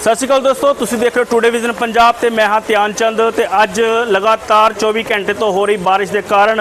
ਸਤਿ ਸ਼੍ਰੀ ਅਕਾਲ ਦੋਸਤੋ, ਤੁਸੀਂ ਦੇਖ ਰਹੇ ਹੋ ਟੂਡੇ ਵਿਜ਼ਨ ਪੰਜਾਬ ਤੇ ਮੈਂ ਹਾਂ ਧਿਆਨ ਚੰਦ ਤੇ ਅੱਜ ਲਗਾਤਾਰ 24 ਘੰਟੇ ਤੋਂ ਹੋ ਰਹੀ ਬਾਰਿਸ਼ ਦੇ ਕਾਰਨ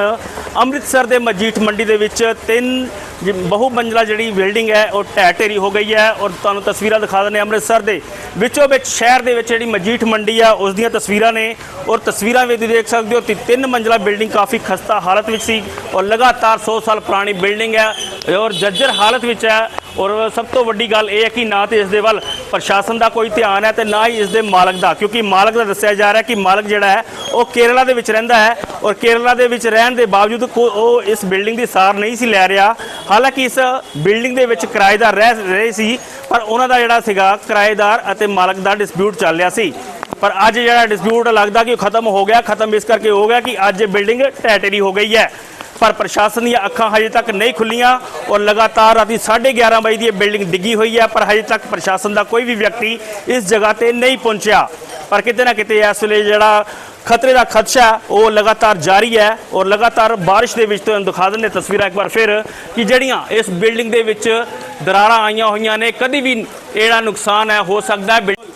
ਅੰਮ੍ਰਿਤਸਰ ਦੇ ਮਜੀਠ ਮੰਡੀ ਦੇ ਵਿੱਚ ਤਿੰਨ ਜ- ਬਹੁ ਮੰਜ਼ਲਾ ਜਿਹੜੀ ਬਿਲਡਿੰਗ ਹੈ, ਉਹ ਢਹਿ ਢੇਰੀ ਹੋ ਗਈ ਹੈ ਔਰ ਤੁਹਾਨੂੰ ਤਸਵੀਰਾਂ ਦਿਖਾ ਦਿੰਦੇ ਹਾਂ ਅੰਮ੍ਰਿਤਸਰ ਦੇ ਵਿੱਚੋਂ ਵਿੱਚ ਸ਼ਹਿਰ ਦੇ ਵਿੱਚ ਜਿਹੜੀ ਮਜੀਠ ਮੰਡੀ ਆ, ਉਸ ਦੀਆਂ ਤਸਵੀਰਾਂ ਨੇ ਔਰ ਤਸਵੀਰਾਂ ਵਿੱਚ ਤੁਸੀਂ ਦੇਖ ਸਕਦੇ ਹੋ ਕਿ ਤਿੰਨ ਮੰਜ਼ਲਾ ਬਿਲਡਿੰਗ ਕਾਫੀ ਖਸਤਾ ਹਾਲਤ ਵਿੱਚ ਸੀ ਔਰ ਲਗਾਤਾਰ 100 ਸਾਲ ਪੁਰਾਣੀ ਬਿਲਡਿੰਗ ਹੈ ਔਰ ਜੱਜਰ ਹਾਲਤ ਵਿੱਚ ਹੈ ਔਰ ਸਭ ਤੋਂ ਵੱਡੀ ਗੱਲ ਇਹ ਹੈ ਕਿ ਨਾ ਤੇ ਇਸ ਦੇ ਵੱਲ ਪ੍ਰਸ਼ਾਸਨ ਦਾ ਕੋਈ ਧਿਆਨ ਹੈ ਤੇ ਨਾ ਹੀ ਇਸ ਦੇ ਮਾਲਕ ਦਾ, ਕਿਉਂਕਿ ਮਾਲਕ ਦਾ ਦੱਸਿਆ ਜਾ ਰਿਹਾ ਕਿ ਮਾਲਕ ਜਿਹੜਾ ਹੈ, ਉਹ ਕੇਰਲਾ ਦੇ ਵਿੱਚ ਰਹਿੰਦਾ ਹੈ ਔਰ ਕੇਰਲਾ ਦੇ ਵਿੱਚ ਰਹਿਣ ਦੇ ਬਾਵਜੂਦ ਕੋ- ਉਹ ਇਸ ਬਿਲਡਿੰਗ ਦੀ ਸਾਰ ਨਹੀਂ ਸੀ ਲੈ ਰਿਹਾ। ਹਾਲਾਂਕਿ ਇਸ ਬਿਲਡਿੰਗ ਦੇ ਵਿੱਚ ਕਿਰਾਏਦਾਰ ਰਹਿ ਰਹੇ ਸੀ, ਪਰ ਉਹਨਾਂ ਦਾ ਜਿਹੜਾ ਸੀਗਾ ਕਿਰਾਏਦਾਰ ਅਤੇ ਮਾਲਕ ਦਾ ਡਿਸਪਿਊਟ ਚੱਲ ਰਿਹਾ ਸੀ। ਪਰ ਅੱਜ ਜਿਹੜਾ ਡਿਸਪਿਊਟ ਲੱਗਦਾ ਕਿ ਉਹ ਖਤਮ ਹੋ ਗਿਆ, ਖਤਮ ਇਸ ਕਰਕੇ ਹੋ ਗਿਆ ਕਿ ਅੱਜ ਇਹ ਬਿਲਡਿੰਗ ਟੈਟੇਰੀ ਹੋ ਗਈ ਹੈ। ਪਰ ਪ੍ਰਸ਼ਾਸਨ ਦੀਆਂ ਅੱਖਾਂ ਹਜੇ ਤੱਕ ਨਹੀਂ ਖੁੱਲੀਆਂ ਔਰ ਲਗਾਤਾਰ ਰਾਤੀ 11:30 ਵਜੇ ਦੀ ਇਹ ਬਿਲਡਿੰਗ ਡਿੱਗੀ ਹੋਈ ਹੈ, ਪਰ ਹਜੇ ਤੱਕ ਪ੍ਰਸ਼ਾਸਨ ਦਾ ਕੋਈ ਵੀ ਵਿਅਕਤੀ ਇਸ ਜਗ੍ਹਾ ਤੇ ਨਹੀਂ ਪਹੁੰਚਿਆ। ਪਰ ਕਿਤੇ ਨਾ ਕਿਤੇ ਇਸ ਵੇਲੇ ਜਿਹੜਾ ਖਤਰੇ ਦਾ ਖਦਸ਼ਾ ਉਹ ਲਗਾਤਾਰ ਜਾਰੀ ਹੈ ਔਰ ਲਗਾਤਾਰ ਬਾਰਿਸ਼ ਦੇ ਵਿੱਚ ਤੁਹਾਨੂੰ ਦਿਖਾ ਦਿੰਦੇ ਤਸਵੀਰਾਂ ਇੱਕ ਵਾਰ ਫਿਰ ਕਿ ਜਿਹੜੀਆਂ ਇਸ ਬਿਲਡਿੰਗ ਦੇ ਵਿੱਚ ਦਰਾਰਾਂ ਆਈਆਂ ਹੋਈਆਂ ਨੇ, ਕਦੀ ਵੀ ਇਹਦਾ ਨੁਕਸਾਨ ਹੈ, ਹੋ ਸਕਦਾ ਹੈ ਬਿਲ-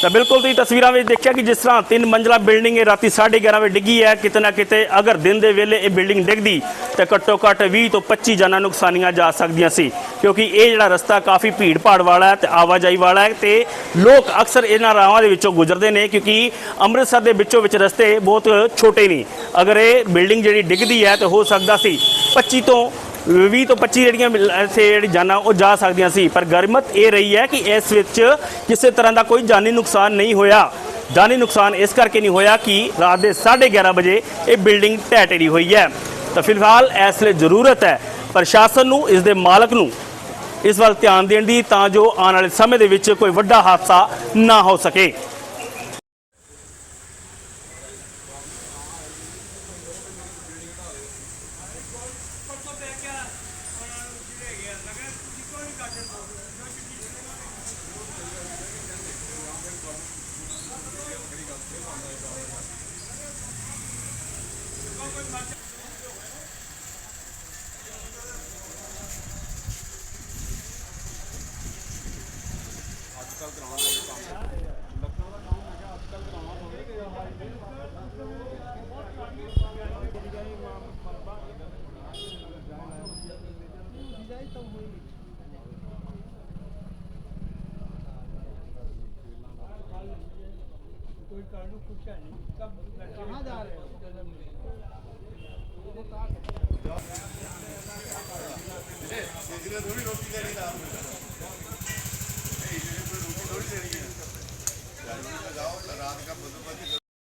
ਤਾਂ ਬਿਲਕੁਲ ਤੁਸੀਂ ਤਸਵੀਰਾਂ ਵਿੱਚ ਦੇਖਿਆ ਕਿ ਜਿਸ ਤਰ੍ਹਾਂ ਤਿੰਨ ਮੰਜ਼ਲਾ ਬਿਲਡਿੰਗ ਇਹ ਰਾਤੀ 11:30 ਵਜੇ ਡਿੱਗੀ ਹੈ, ਕਿਤੇ ਨਾ ਕਿਤੇ ਅਗਰ ਦਿਨ ਦੇ ਵੇਲੇ ਇਹ ਬਿਲਡਿੰਗ ਡਿੱਗਦੀ, ਤਾਂ ਘੱਟੋ ਘੱਟ 20 ਤੋਂ 25 ਜਾਨਾਂ ਨੁਕਸਾਨੀਆਂ ਜਾ ਸਕਦੀਆਂ ਸੀ। ਕਿਉਂਕਿ ਇਹ ਜਿਹੜਾ ਰਸਤਾ ਕਾਫੀ ਭੀੜ ਭਾੜ ਵਾਲਾ ਹੈ ਤੇ ਆਵਾਜਾਈ ਵਾਲਾ ਹੈ ਤੇ ਲੋਕ ਅਕਸਰ ਇਹਨਾਂ ਰਾਹਾਂ ਦੇ ਵਿੱਚੋਂ ਗੁਜ਼ਰਦੇ ਨੇ ਕਿਉਂਕਿ ਅੰਮ੍ਰਿਤਸਰ ਦੇ ਵਿੱਚੋਂ ਵਿੱਚ ਰਸਤੇ ਬਹੁਤ ਛੋਟੇ ਨੇ। ਅਗਰ ਇਹ ਬਿਲਡਿੰਗ ਜਿਹੜੀ ਡਿੱਗਦੀ ਹੈ, ਤੇ ਹੋ ਸਕਦਾ ਸੀ 25 ਤੋਂ 20 ਤੋਂ 25 ਜਿਹੜੀਆਂ ਇੱਥੇ ਜਿਹੜੀ ਜਾਨਾਂ ਉਹ ਜਾ ਸਕਦੀਆਂ ਸੀ। ਪਰ ਗਰਮਤ ਇਹ ਰਹੀ ਹੈ ਕਿ ਇਸ ਵਿੱਚ ਕਿਸੇ ਤਰ੍ਹਾਂ ਦਾ ਕੋਈ ਜਾਨੀ ਨੁਕਸਾਨ ਨਹੀਂ ਹੋਇਆ। ਜਾਨੀ ਨੁਕਸਾਨ ਇਸ ਕਰਕੇ ਨਹੀਂ ਹੋਇਆ ਕਿ ਰਾਤ ਦੇ 11:30 ਵਜੇ ਇਹ ਬਿਲਡਿੰਗ ਢਹਿ ਢੇਰੀ ਹੋਈ ਹੈ। ਤਾਂ ਫਿਲਹਾਲ ਇਸ ਲਈ ਜ਼ਰੂਰਤ ਹੈ ਪ੍ਰਸ਼ਾਸਨ ਨੂੰ, ਇਸ ਦੇ ਮਾਲਕ ਨੂੰ ਇਸ ਵੱਲ ਧਿਆਨ ਦੇਣ ਦੀ ਤਾਂ ਜੋ ਆਉਣ ਵਾਲੇ ਸਮੇਂ ਦੇ ਵਿੱਚ ਕੋਈ ਵੱਡਾ ਹਾਦਸਾ ਨਾ ਹੋ ਸਕੇ। ਪਰਸੋਂ ਪੈ ਗਿਆ ਉਹਨਾਂ ਨੂੰ ਜਿਹੜੇ ਗਿਆ। ਲਗਾ ਤੁਸੀਂ ਕੋਈ ਨਹੀਂ ਕਰਦੇ ਹੋ? ਜੋ ਚੀਜ਼ ਕੋਈ ਮਰਜ਼ੀ ਅੱਜ ਕੱਲ ਕਰਾਉਣਾ ਹੈ? ਕੰਮ ਲੱਖਾਂ ਦਾ ਕੰਮ ਹੈਗਾ ਅੱਜ ਕੱਲ ਕਰਾਉਣਾ ਹੋਵੇ ਕਿ ਹਾਈ कहाँ जा रहे हो रात का बंदोबस्त